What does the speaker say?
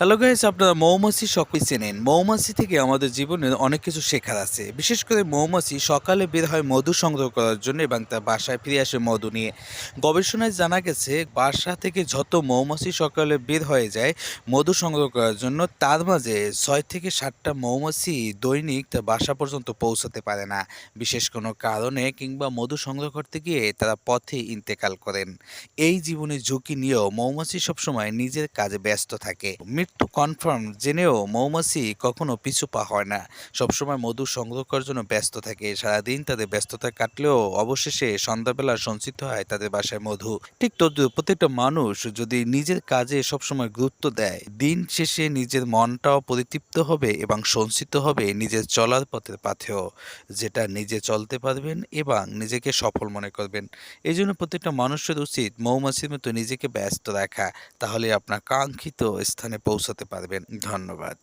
Hello guys আপনারা মৌমাছি সকলে চেনেন। মৌমাছি থেকে আমাদের জীবনে অনেক কিছু শেখার আছে। বিশেষ করে মৌমাছি সকালে বের হয় মধু সংগ্রহ করার জন্য এবং তার বাসায় ফিরে আসে মধু নিয়ে। গবেষণায় জানা গেছে, বাসা থেকে যত মৌমাছি সকালে বের হয়ে যায় মধু সংগ্রহ করার জন্য, তার মাঝে ছয় থেকে সাতটা মৌমাছি দৈনিক তার বাসা পর্যন্ত পৌঁছাতে পারে না। বিশেষ কোনো কারণে কিংবা মধু সংগ্রহ করতে গিয়ে তারা পথে ইন্তেকাল করেন। এই জীবনের ঝুঁকি নিয়েও মৌমাছি সবসময় নিজের কাজে ব্যস্ত থাকে। মৃত্যু কনফার্ম জেনেও মৌমাছি কখনো পিছু পা হয় না। সবসময় মধু সংগ্রহ করার জন্য ব্যস্ত থাকে। সারাদিন তাদের ব্যস্ততা কাটলেও অবশেষে সন্ধ্যাবেলা সঞ্চিত হয় তাদের বাসায় মধু। ঠিক তদ্রুপ প্রত্যেকটা মানুষ যদি নিজের কাজে সবসময় গুরুত্ব দেয়, দিন শেষে নিজের মনটাও পরিতৃপ্ত হবে এবং সঞ্চিত হবে নিজের চলার পথের পাথেও, যেটা নিজে চলতে পারবেন এবং নিজেকে সফল মনে করবেন। এই জন্য প্রত্যেকটা মানুষের উচিত মৌমাছির মতো নিজেকে ব্যস্ত রাখা। তাহলে আপনার কাঙ্ক্ষিত স্থানে পৌঁছাতে পারবেন। ধন্যবাদ।